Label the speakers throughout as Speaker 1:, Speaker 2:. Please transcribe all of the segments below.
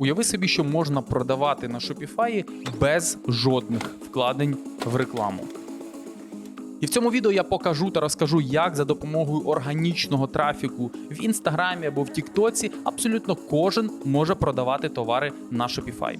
Speaker 1: Уяви собі, що можна продавати на Shopify без жодних вкладень в рекламу. І в цьому відео я покажу та розкажу, як за допомогою органічного трафіку в інстаграмі або в Тіктоці абсолютно кожен може продавати товари на Shopify.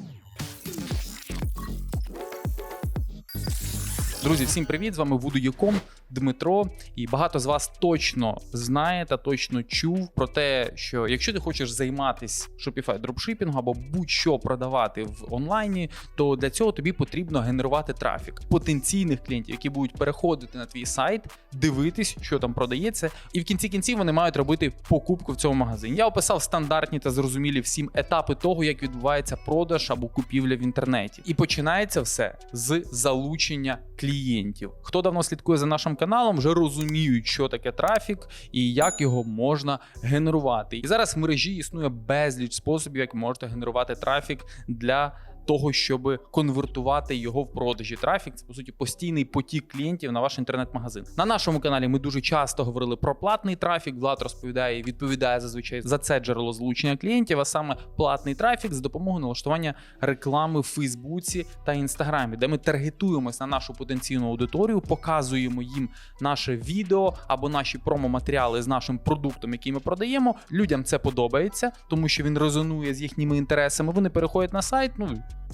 Speaker 1: Друзі, всім привіт! З вами Voodoo.com, Дмитро. І багато з вас точно знає та точно чув про те, що якщо ти хочеш займатися Shopify дропшипінгом або будь-що продавати в онлайні, то для цього тобі потрібно генерувати трафік потенційних клієнтів, які будуть переходити на твій сайт, дивитись, що там продається, і в кінці кінців вони мають робити покупку в цьому магазині. Я описав стандартні та зрозумілі всім етапи того, як відбувається продаж або купівля в інтернеті. І починається все з залучення клієнтів. Хто давно слідкує за нашим каналом, вже розуміють, що таке трафік і як його можна генерувати. І зараз в мережі існує безліч способів, як можна генерувати трафік для. Того, щоб конвертувати його в продажі. Трафік це по суті постійний потік клієнтів на ваш інтернет-магазин. На нашому каналі ми дуже часто говорили про платний трафік. Влад розповідає і відповідає зазвичай за це джерело залучення клієнтів, а саме платний трафік за допомогою налаштування реклами в Фейсбуці та Інстаграмі, де ми таргетуємось на нашу потенційну аудиторію, показуємо їм наше відео або наші промо-матеріали з нашим продуктом, який ми продаємо. Людям це подобається, тому що він резонує з їхніми інтересами. Вони переходять на сайт. Ну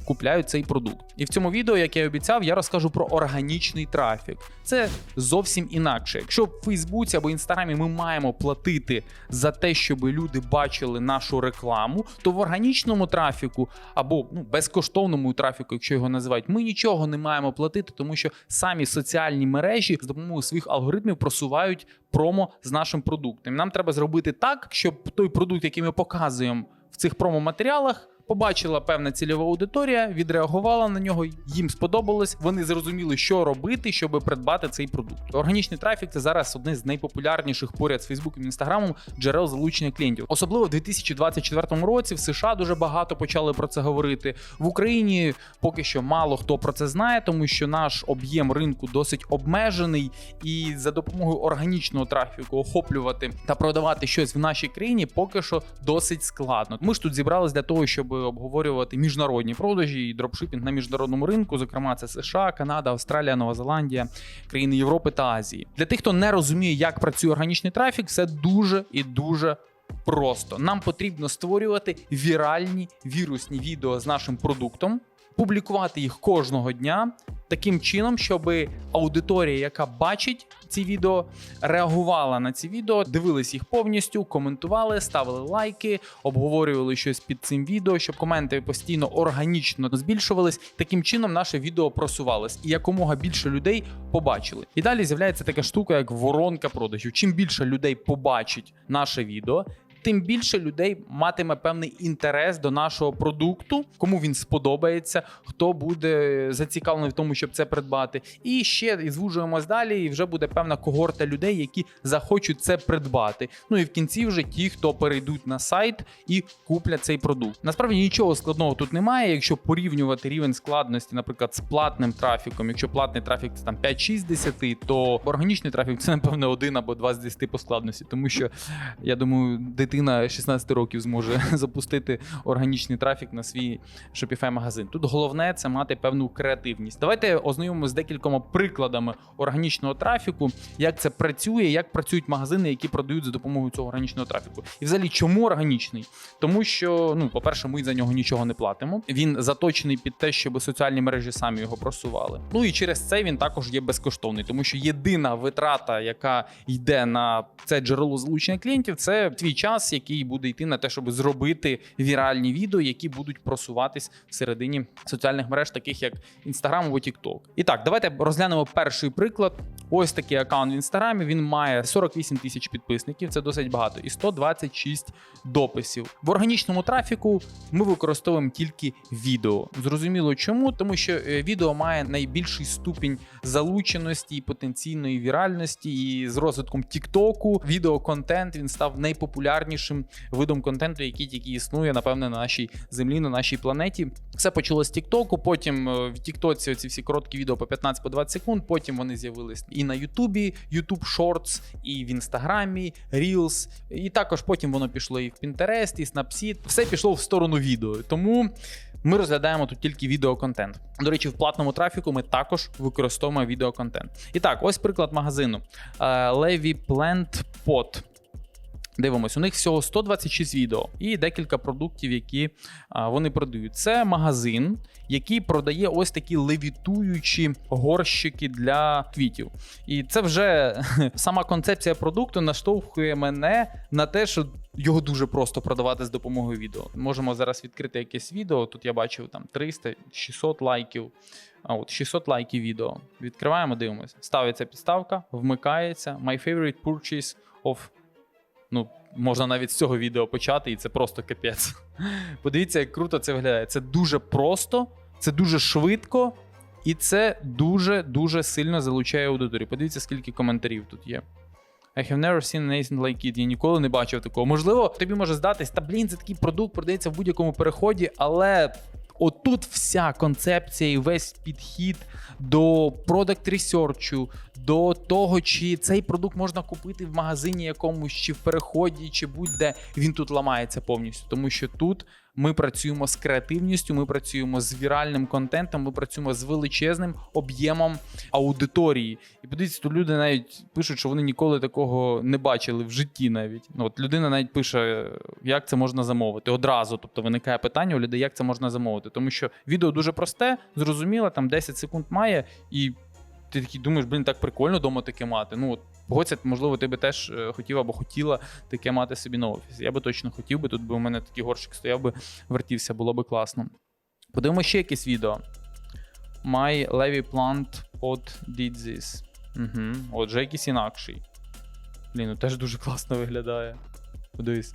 Speaker 1: купляють цей продукт. І в цьому відео, як я і обіцяв, я розкажу про органічний трафік. Це зовсім інакше. Якщо в Фейсбуці або Інстаграмі ми маємо платити за те, щоб люди бачили нашу рекламу, то в органічному трафіку або ну, безкоштовному трафіку, якщо його називають, ми нічого не маємо платити, тому що самі соціальні мережі з допомогою своїх алгоритмів просувають промо з нашим продуктом. Нам треба зробити так, щоб той продукт, який ми показуємо в цих промо-матеріалах, Побачила певна цільова аудиторія, відреагувала на нього, їм сподобалось. Вони зрозуміли, що робити, щоб придбати цей продукт. Органічний трафік це зараз одне з найпопулярніших поряд з Фейсбуком і Інстаграмом джерел залучення клієнтів. Особливо в 2024 році в США дуже багато почали про це говорити. В Україні поки що мало хто про це знає, тому що наш об'єм ринку досить обмежений, і за допомогою органічного трафіку охоплювати та продавати щось в нашій країні поки що досить складно. Ми ж тут зібрались для того, щоб обговорювати міжнародні продажі і дропшипінг на міжнародному ринку. Зокрема, це США, Канада, Австралія, Нова Зеландія, країни Європи та Азії. Для тих, хто не розуміє, як працює органічний трафік, все дуже і дуже. Просто нам потрібно створювати віральні вірусні відео з нашим продуктом, публікувати їх кожного дня таким чином, щоб аудиторія, яка бачить ці відео, реагувала на ці відео, дивились їх повністю, коментували, ставили лайки, обговорювали щось під цим відео, щоб коменти постійно органічно збільшувались. Таким чином наше відео просувалось і якомога більше людей побачили. І далі з'являється така штука, як воронка продажів. Чим більше людей побачить наше відео. Тим більше людей матиме певний інтерес до нашого продукту, кому він сподобається, хто буде зацікавлений в тому, щоб це придбати. І ще і звужуємось далі, і вже буде певна когорта людей, які захочуть це придбати. Ну і в кінці вже ті, хто перейдуть на сайт і куплять цей продукт. Насправді нічого складного тут немає. Якщо порівнювати рівень складності, наприклад, з платним трафіком, якщо платний трафік це там 5-6 з 10, то органічний трафік це напевно 1 або 2 з 10 по складності, тому що я думаю, дитина. Дитина 16 років зможе запустити органічний трафік на свій Shopify магазин. Тут головне це мати певну креативність. Давайте ознайомимося з декількома прикладами органічного трафіку, як це працює, як працюють магазини, які продають за допомогою цього органічного трафіку. І взагалі, чому органічний? Тому що, ну, по-перше, ми за нього нічого не платимо. Він заточений під те, щоб соціальні мережі самі його просували. Ну і через це він також є безкоштовний, тому що єдина витрата, яка йде на це джерело залучення клієнтів, це твій час який буде йти на те, щоб зробити віральні відео, які будуть просуватись всередині соціальних мереж, таких як Instagram або TikTok. І так, давайте розглянемо перший приклад. Ось такий аккаунт в інстаграмі. Він має 48 тисяч підписників, це досить багато, і 126 дописів. В органічному трафіку ми використовуємо тільки відео. Зрозуміло, чому? Тому що е, відео має найбільший ступінь залученості і потенційної віральності. І з розвитком Тіктоку відеоконтент він став найпопулярнішим видом контенту, який тільки існує, напевне, на нашій землі, на нашій планеті. Все почалося з Тіктоку. Потім е, в Тіктоці ці всі короткі відео по 15-20 секунд. Потім вони з'явились і на Ютубі, YouTube Shorts, і в Інстаграмі, Reels. І також потім воно пішло і в Pinterest, і Snapseed. Все пішло в сторону відео. Тому ми розглядаємо тут тільки відеоконтент. До речі, в платному трафіку ми також використовуємо відеоконтент. І так, ось приклад магазину Е, Levi Plant Pot. Дивимось, у них всього 126 відео і декілька продуктів, які вони продають. Це магазин, який продає ось такі левітуючі горщики для квітів. І це вже сама концепція продукту наштовхує мене на те, що його дуже просто продавати з допомогою відео. Можемо зараз відкрити якесь відео. Тут я бачив там 300, 600 лайків. А от 600 лайків відео. Відкриваємо, дивимося. Ставиться підставка, вмикається. My favorite purchase of Ну, можна навіть з цього відео почати, і це просто капець. Подивіться, як круто це виглядає. Це дуже просто, це дуже швидко, і це дуже-дуже сильно залучає аудиторію. Подивіться, скільки коментарів тут є. I have never seen anything like it. Я ніколи не бачив такого. Можливо, тобі може здатись, та блін, це такий продукт продається в будь-якому переході, але. Отут вся концепція і весь підхід до продакт ресерчу, до того, чи цей продукт можна купити в магазині якомусь, чи в переході, чи будь-де він тут ламається повністю. Тому що тут ми працюємо з креативністю, ми працюємо з віральним контентом, ми працюємо з величезним об'ємом аудиторії. І подивіться, тут люди навіть пишуть, що вони ніколи такого не бачили в житті. Навіть ну от людина навіть пише, як це можна замовити одразу. Тобто виникає питання у людей, як це можна замовити. Тому що відео дуже просте, зрозуміло, там 10 секунд має, і ти такий думаєш, блін, так прикольно вдома таке мати. Ну от погодься, можливо, ти би теж е, хотів або хотіла таке мати собі на офісі. Я би точно хотів би. Тут би у мене такий горщик стояв би, вертівся, було би класно. Подивимося ще якесь відео. My Levi Plant Pod did this. Угу. Отже, якийсь інакший. Блін, ну теж дуже класно виглядає. Подивись.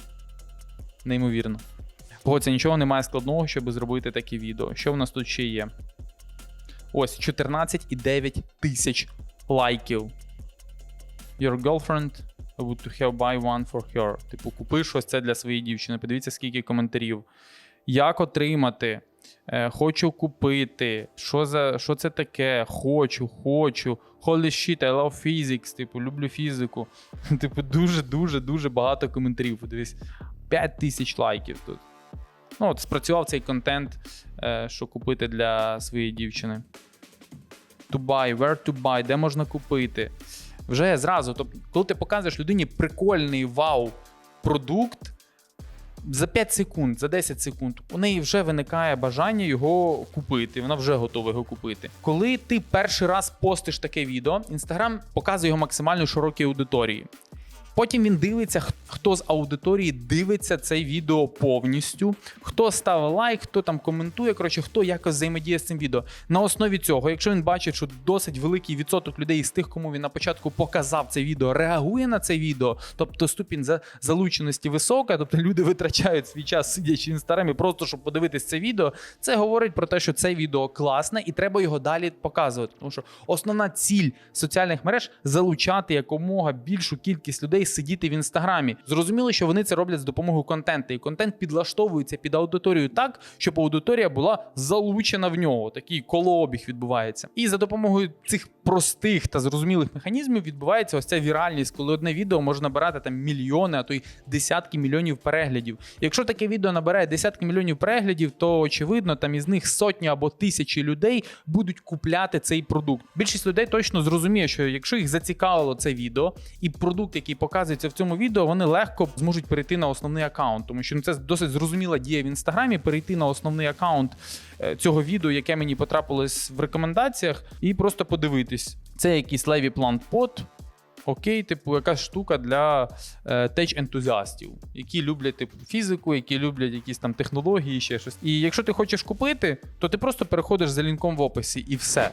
Speaker 1: Неймовірно. Погодься, нічого немає складного, щоб зробити таке відео. Що в нас тут ще є? Ось 14,9 тисяч лайків. Your girlfriend would to have buy one for her. Типу, купи щось це для своєї дівчини. Подивіться, скільки коментарів. Як отримати? Е, хочу купити. Що за що це таке? Хочу, хочу. Holy shit, I love physics. Типу, люблю фізику. Типу, дуже, дуже, дуже багато коментарів. Подивись, 5 тисяч лайків тут. Ну, от спрацював цей контент, е, що купити для своєї дівчини. To buy, where to buy, де можна купити. Вже зразу. Тобто, коли ти показуєш людині прикольний вау-продукт, за 5 секунд, за 10 секунд, у неї вже виникає бажання його купити. Вона вже готова його купити. Коли ти перший раз постиш таке відео, Інстаграм показує його максимально широкій аудиторії. Потім він дивиться, хто з аудиторії дивиться це відео повністю, хто ставить лайк, хто там коментує, коротше, хто якось взаємодіє з цим відео. На основі цього, якщо він бачить, що досить великий відсоток людей з тих, кому він на початку показав це відео, реагує на це відео, тобто ступінь за залученості висока, тобто люди витрачають свій час, сидячи в інстаграмі, просто щоб подивитись це відео. Це говорить про те, що це відео класне і треба його далі показувати. Тому що основна ціль соціальних мереж залучати якомога більшу кількість людей сидіти в інстаграмі. Зрозуміло, що вони це роблять з допомогою контенту, і контент підлаштовується під аудиторію так, щоб аудиторія була залучена в нього. Такий колообіг відбувається. І за допомогою цих простих та зрозумілих механізмів відбувається ось ця віральність, коли одне відео може набирати там мільйони, а то й десятки мільйонів переглядів. Якщо таке відео набирає десятки мільйонів переглядів, то очевидно, там із них сотні або тисячі людей будуть купляти цей продукт. Більшість людей точно зрозуміє, що якщо їх зацікавило це відео, і продукт, який показується в цьому відео, вони легко зможуть перейти на основний аккаунт, тому що ну, це досить зрозуміла дія в інстаграмі. Перейти на основний аккаунт е, цього відео, яке мені потрапилось в рекомендаціях, і просто подивитись. Це якийсь Levi Plant Pot, Окей, типу, якась штука для е, теч-ентузіастів, які люблять типу, фізику, які люблять якісь там технології, ще щось. І якщо ти хочеш купити, то ти просто переходиш за лінком в описі і все.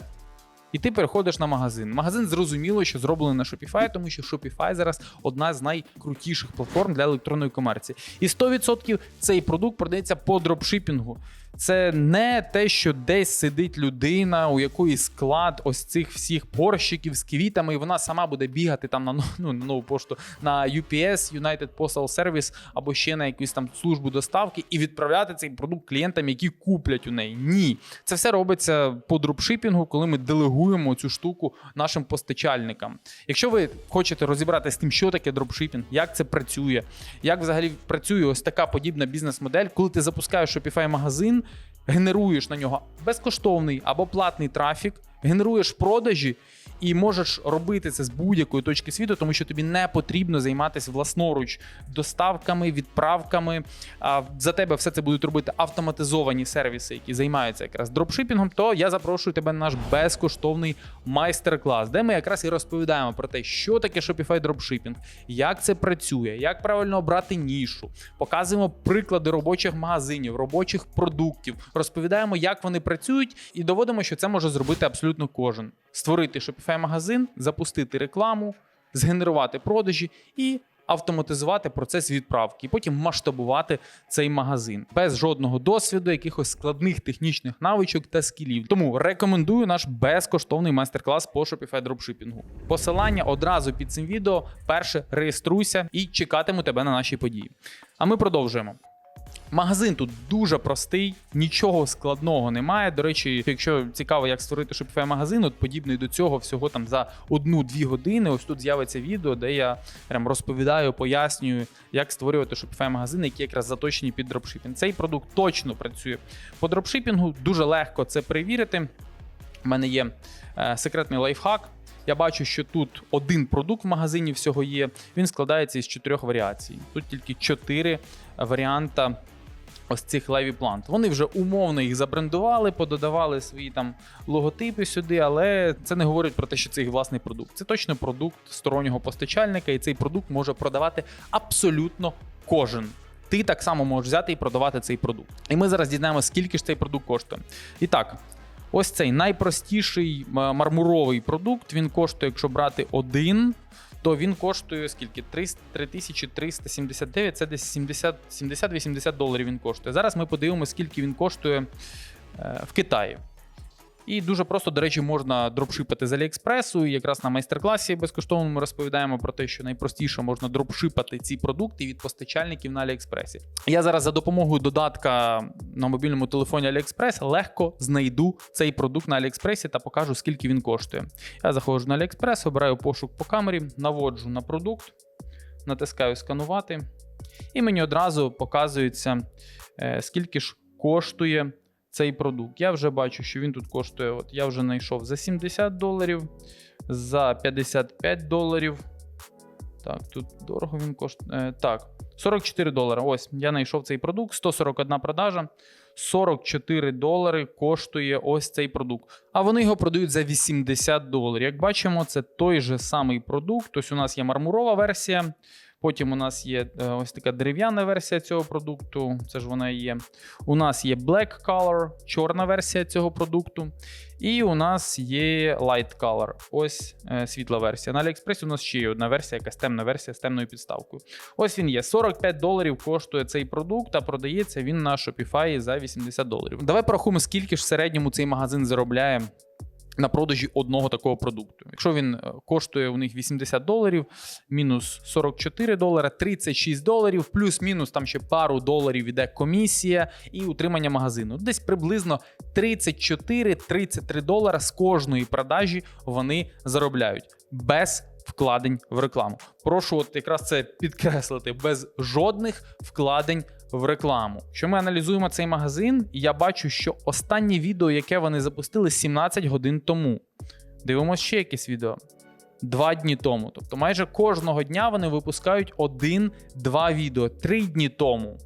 Speaker 1: І ти переходиш на магазин. Магазин зрозуміло, що зроблений на Shopify, тому що Shopify зараз одна з найкрутіших платформ для електронної комерції. І 100% цей продукт продається по дропшипінгу. Це не те, що десь сидить людина, у якої склад ось цих всіх порщиків з квітами, і вона сама буде бігати там на ну, ну, на нову пошту на UPS, United Postal Service або ще на якусь там службу доставки і відправляти цей продукт клієнтам, які куплять у неї. Ні, це все робиться по дропшипінгу, коли ми делегуємо цю штуку нашим постачальникам. Якщо ви хочете розібратися з тим, що таке дропшипінг, як це працює, як взагалі працює ось така подібна бізнес-модель, коли ти запускаєш Shopify магазин, генеруєш на нього безкоштовний або платний трафік, генеруєш продажі. І можеш робити це з будь-якої точки світу, тому що тобі не потрібно займатися власноруч доставками, відправками. А за тебе все це будуть робити автоматизовані сервіси, які займаються якраз дропшипінгом. То я запрошую тебе на наш безкоштовний майстер-клас, де ми якраз і розповідаємо про те, що таке Shopify дропшипінг, як це працює, як правильно обрати нішу, показуємо приклади робочих магазинів, робочих продуктів, розповідаємо, як вони працюють, і доводимо, що це може зробити абсолютно кожен. Створити Shopify магазин, запустити рекламу, згенерувати продажі і автоматизувати процес відправки, і потім масштабувати цей магазин без жодного досвіду, якихось складних технічних навичок та скілів. Тому рекомендую наш безкоштовний майстер-клас по Shopify дропшипінгу. Посилання одразу під цим відео. Перше реєструйся і чекатиму тебе на нашій події. А ми продовжуємо. Магазин тут дуже простий, нічого складного немає. До речі, якщо цікаво, як створити Shopify магазин, от подібний до цього всього там за одну-дві години. Ось тут з'явиться відео, де я прям розповідаю, пояснюю, як створювати Shopify магазини, які якраз заточені під дропшипінг. Цей продукт точно працює по дропшипінгу. Дуже легко це перевірити. У мене є е, секретний лайфхак. Я бачу, що тут один продукт в магазині всього є. Він складається із чотирьох варіацій. Тут тільки чотири варіанта ось цих леві плант. Вони вже умовно їх забрендували, пододавали свої там логотипи сюди, але це не говорить про те, що це їх власний продукт. Це точно продукт стороннього постачальника, і цей продукт може продавати абсолютно кожен. Ти так само можеш взяти і продавати цей продукт. І ми зараз дізнаємося, скільки ж цей продукт коштує. І так, ось цей найпростіший мармуровий продукт. Він коштує, якщо брати один, то він коштує скільки? 300 3379, це десь 70 70-80 доларів він коштує. Зараз ми подивимося, скільки він коштує е, в Китаї. І дуже просто, до речі, можна дропшипати з Аліекспресу. І якраз на майстер-класі безкоштовно ми розповідаємо про те, що найпростіше можна дропшипати ці продукти від постачальників на Аліекспресі. Я зараз за допомогою додатка на мобільному телефоні Аліекспрес легко знайду цей продукт на Аліекспресі та покажу, скільки він коштує. Я заходжу на Аліекспрес, обираю пошук по камері, наводжу на продукт, натискаю сканувати, і мені одразу показується, е, скільки ж коштує цей продукт. Я вже бачу, що він тут коштує. От я вже знайшов за 70 доларів, за 55 доларів. Так, тут дорого він коштує. Е, так, 44 долари. Ось я знайшов цей продукт, 141 продажа. 44 долари коштує ось цей продукт. А вони його продають за 80 доларів. Як бачимо, це той же самий продукт. Ось у нас є мармурова версія. Потім у нас є е, ось така дерев'яна версія цього продукту. Це ж вона є. У нас є Black Color, чорна версія цього продукту. І у нас є Light Color, ось е, світла версія. На AliExpress у нас ще є одна версія, якась темна версія з темною підставкою. Ось він є. 45 доларів коштує цей продукт, а продається він на Shopify за 80 доларів. Давай порахуємо, скільки ж в середньому цей магазин заробляє. На продажі одного такого продукту. Якщо він е, коштує у них 80 доларів, мінус 44 долара, 36 доларів, плюс-мінус там ще пару доларів іде комісія і утримання магазину. Десь приблизно 34-33 долара з кожної продажі вони заробляють без вкладень в рекламу. Прошу, от якраз це підкреслити без жодних вкладень в рекламу. Що ми аналізуємо цей магазин, я бачу, що останнє відео, яке вони запустили 17 годин тому. Дивимося ще якесь відео. Два дні тому. Тобто майже кожного дня вони випускають один-два відео. Три дні тому.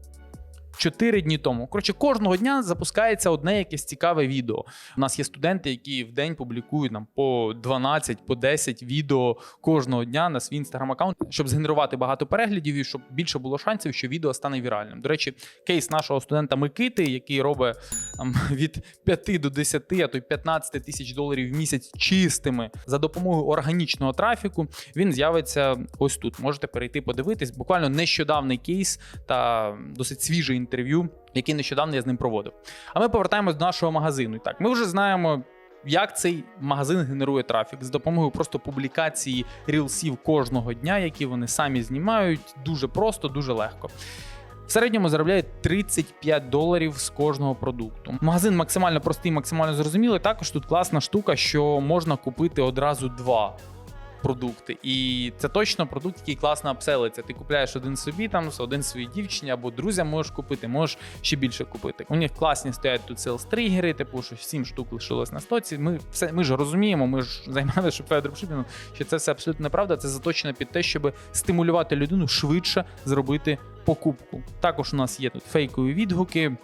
Speaker 1: Чотири дні тому. Коротше, кожного дня запускається одне якесь цікаве відео. У нас є студенти, які в день публікують нам по 12, по 10 відео кожного дня на свій інстаграм-аккаунт, щоб згенерувати багато переглядів і щоб більше було шансів, що відео стане віральним. До речі, кейс нашого студента Микити, який робить там, від 5 до 10, а то й 15 тисяч доларів в місяць чистими за допомогою органічного трафіку, він з'явиться ось тут. Можете перейти подивитись. Буквально нещодавний кейс та досить свіже інтерв'ю, який нещодавно я з ним проводив. А ми повертаємось до нашого магазину. І так, ми вже знаємо. Як цей магазин генерує трафік з допомогою просто публікації рілсів кожного дня, які вони самі знімають, дуже просто, дуже легко. В середньому заробляє 35 доларів з кожного продукту. Магазин максимально простий, максимально зрозумілий. Також тут класна штука, що можна купити одразу два. Продукти, і це точно продукт, який класно апселиться. Ти купляєш один собі, там один своїй дівчині або друзям можеш купити, можеш ще більше купити. У них класні стоять тут селс тригери, типу, що 7 штук лишилось на стоці. Ми все ми ж розуміємо, ми ж займалися дропшипінгом, що це все абсолютно неправда. Це заточено під те, щоб стимулювати людину швидше зробити покупку. Також у нас є тут фейкові відгуки.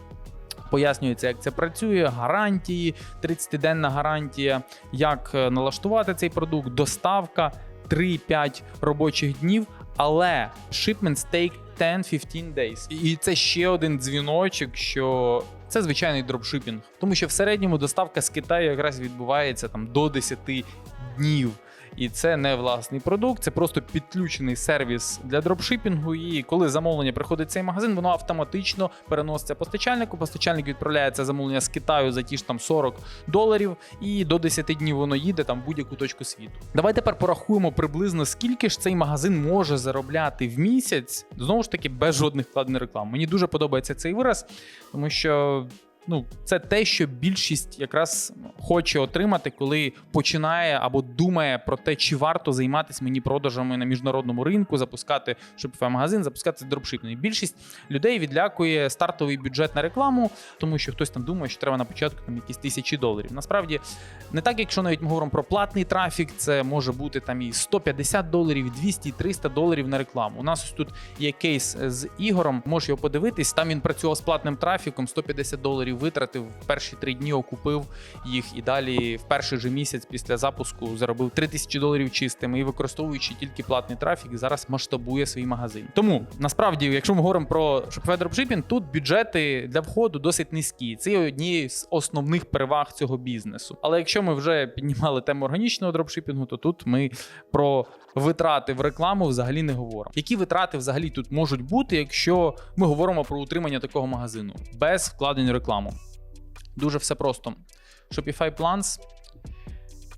Speaker 1: Пояснюється, як це працює, гарантії, 30-денна гарантія, як е, налаштувати цей продукт, доставка 3-5 робочих днів. Але shipments take 10-15 days. І це ще один дзвіночок, що це звичайний дропшипінг, тому що в середньому доставка з Китаю якраз відбувається там до 10 днів. І це не власний продукт, це просто підключений сервіс для дропшипінгу. І коли замовлення приходить в цей магазин, воно автоматично переноситься постачальнику. Постачальник відправляє це замовлення з Китаю за ті ж там 40 доларів, і до 10 днів воно їде там в будь-яку точку світу. Давай тепер порахуємо приблизно скільки ж цей магазин може заробляти в місяць. Знову ж таки, без жодних вкладених реклам. Мені дуже подобається цей вираз, тому що ну, це те, що більшість якраз хоче отримати, коли починає або думає про те, чи варто займатися мені продажами на міжнародному ринку, запускати shopify магазин, запускати дропшипінг. Більшість людей відлякує стартовий бюджет на рекламу, тому що хтось там думає, що треба на початку там якісь тисячі доларів. Насправді не так, якщо навіть ми говоримо про платний трафік, це може бути там і 150 доларів, і 200, 300 доларів на рекламу. У нас ось тут є кейс з Ігором, можеш його подивитись. Там він працював з платним трафіком, 150 доларів витратив в перші три дні, окупив їх і далі в перший же місяць після запуску заробив 3000 доларів чистими і використовуючи тільки платний трафік, зараз масштабує свій магазин. Тому насправді, якщо ми говоримо про Dropshipping, тут бюджети для входу досить низькі. Це однією з основних переваг цього бізнесу. Але якщо ми вже піднімали тему органічного дропшипінгу, то тут ми про витрати в рекламу взагалі не говоримо. Які витрати взагалі тут можуть бути, якщо ми говоримо про утримання такого магазину без вкладень в рекламу? Дуже все просто. Shopify Plans.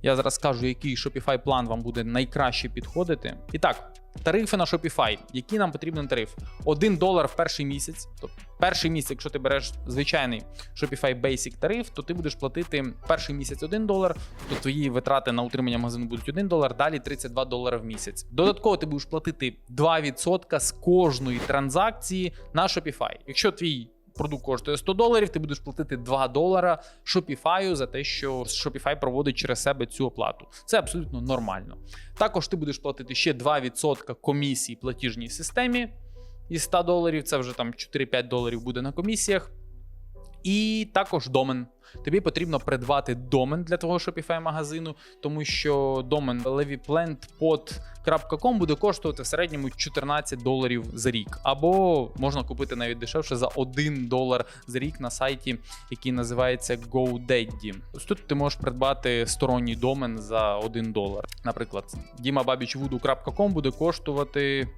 Speaker 1: Я зараз скажу, який Shopify план вам буде найкраще підходити. І так, тарифи на Shopify. Який нам потрібен тариф? 1 долар в перший місяць. Тобто, перший місяць, якщо ти береш звичайний Shopify Basic тариф, то ти будеш платити перший місяць 1 долар, то твої витрати на утримання магазину будуть 1 долар, далі 32 долари в місяць. Додатково ти будеш платити 2% з кожної транзакції на Shopify. Якщо твій продукт коштує 100 доларів, ти будеш платити 2 долара Shopify за те, що Shopify проводить через себе цю оплату. Це абсолютно нормально. Також ти будеш платити ще 2% комісії платіжній системі із 100 доларів. Це вже там 4-5 доларів буде на комісіях. І також домен. Тобі потрібно придбати домен для твого Shopify магазину, тому що домен levyplantpod.com буде коштувати в середньому 14 доларів за рік. Або можна купити навіть дешевше за 1 долар за рік на сайті, який називається GoDaddy. Ось тут ти можеш придбати сторонній домен за 1 долар. Наприклад, dimababichvoodoo.com буде коштувати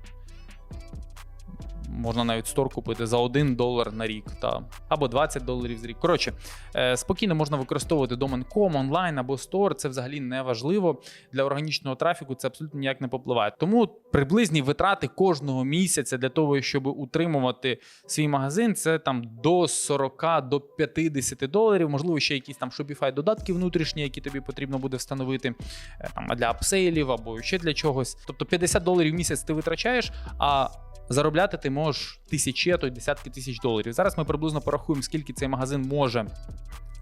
Speaker 1: можна навіть стор купити за 1 долар на рік, та або 20 доларів за рік. Коротше, е, спокійно можна використовувати домен ком, онлайн або стор. Це взагалі не важливо для органічного трафіку. Це абсолютно ніяк не попливає. Тому приблизні витрати кожного місяця для того, щоб утримувати свій магазин, це там до 40 до 50 доларів. Можливо, ще якісь там Shopify додатки внутрішні, які тобі потрібно буде встановити е, там для апсейлів або ще для чогось. Тобто 50 доларів в місяць ти витрачаєш. а Заробляти ти можеш тисячі, а то й десятки тисяч доларів. Зараз ми приблизно порахуємо, скільки цей магазин може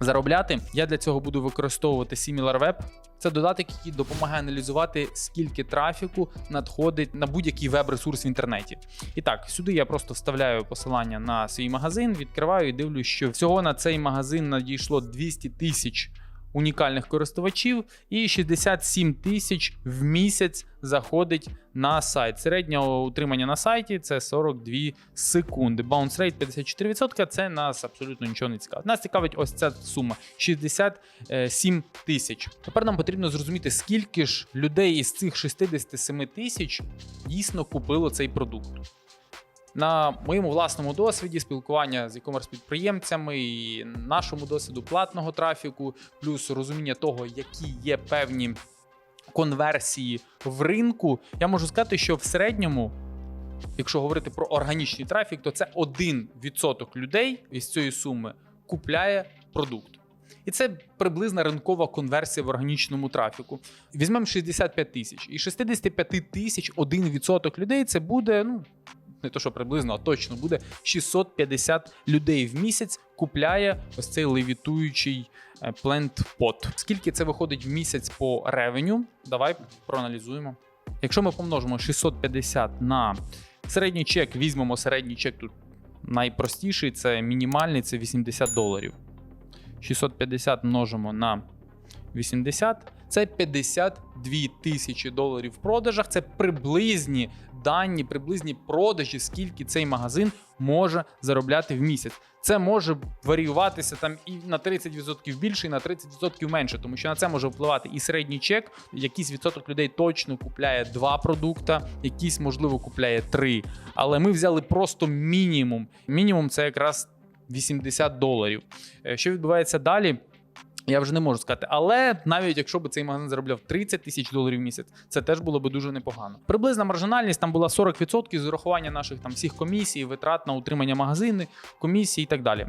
Speaker 1: заробляти. Я для цього буду використовувати SimilarWeb. Це додаток, який допомагає аналізувати, скільки трафіку надходить на будь-який веб-ресурс в інтернеті. І так, сюди я просто вставляю посилання на свій магазин, відкриваю і дивлюсь, що всього на цей магазин надійшло 200 тисяч унікальних користувачів, і 67 тисяч в місяць заходить на сайт. Середнє утримання на сайті це 42 секунди. Bounce rate 54%. Це нас абсолютно нічого не цікавить. Нас цікавить ось ця сума 67 тисяч. Тепер нам потрібно зрозуміти, скільки ж людей із цих 67 тисяч дійсно купило цей продукт. На моєму власному досвіді спілкування з e-commerce підприємцями і нашому досвіду платного трафіку, плюс розуміння того, які є певні конверсії в ринку, я можу сказати, що в середньому якщо говорити про органічний трафік, то це 1% людей із цієї суми купляє продукт. І це приблизна ринкова конверсія в органічному трафіку. Візьмемо 65 тисяч. І 65 тисяч 1% людей це буде, ну, не то, що приблизно, а точно буде 650 людей в місяць купляє ось цей левітуючий Pot. Скільки це виходить в місяць по ревеню? Давай проаналізуємо. Якщо ми помножимо 650 на середній чек, візьмемо середній чек тут найпростіший, це мінімальний, це 80 доларів. 650 множимо на 80, це 52 тисячі доларів в продажах. Це приблизні дані, приблизні продажі, скільки цей магазин може заробляти в місяць. Це може варіюватися там і на 30% більше, і на 30% менше, тому що на це може впливати і середній чек. Якийсь відсоток людей точно купляє два продукта, якийсь, можливо, купляє три. Але ми взяли просто мінімум. Мінімум це якраз 80 доларів. Е, Що відбувається далі? Я вже не можу сказати, але навіть якщо б цей магазин заробляв 30 тисяч доларів в місяць, це теж було б дуже непогано. Приблизна маржинальність там була 40% з урахування наших там всіх комісій, витрат на утримання магазини, комісії і так далі.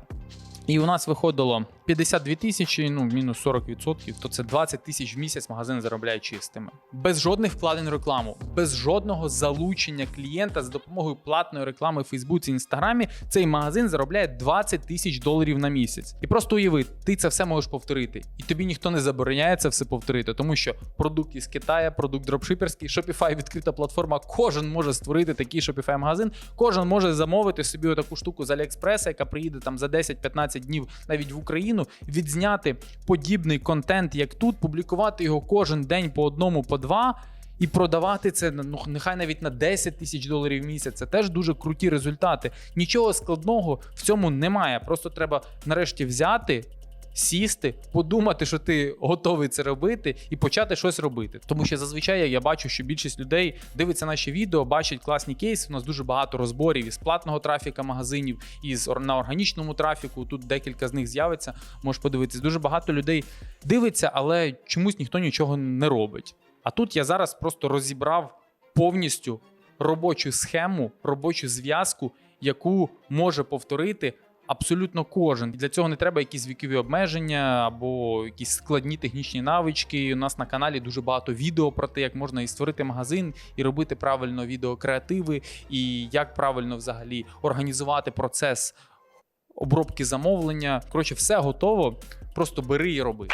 Speaker 1: І у нас виходило 52 тисячі, ну мінус 40%, то це 20 тисяч в місяць магазин заробляє чистими. Без жодних вкладень в рекламу, без жодного залучення клієнта за допомогою платної реклами в Фейсбуці, Інстаграмі, цей магазин заробляє 20 тисяч доларів на місяць. І просто уяви, ти це все можеш повторити, і тобі ніхто не забороняє це все повторити, тому що продукт із Китаю, продукт дропшиперський, Shopify відкрита платформа. Кожен може створити такий Shopify магазин, кожен може замовити собі таку штуку з Аліекспреса, яка приїде там за 10-15 днів навіть в Україну, відзняти подібний контент, як тут, публікувати його кожен день по одному, по два. І продавати це ну нехай навіть на 10 тисяч доларів в місяць. Це теж дуже круті результати. Нічого складного в цьому немає. Просто треба нарешті взяти. Сісти, подумати, що ти готовий це робити, і почати щось робити. Тому що зазвичай я бачу, що більшість людей дивиться наші відео, бачать класні кейси. У нас дуже багато розборів із платного трафіка магазинів, із на органічному трафіку. Тут декілька з них з'явиться. Можеш подивитись. Дуже багато людей дивиться, але чомусь ніхто нічого не робить. А тут я зараз просто розібрав повністю робочу схему, робочу зв'язку, яку може повторити абсолютно кожен. Для цього не треба якісь вікові обмеження або якісь складні технічні навички. У нас на каналі дуже багато відео про те, як можна і створити магазин, і робити правильно відеокреативи, і як правильно взагалі організувати процес обробки замовлення. Коротше, все готово. Просто бери і роби.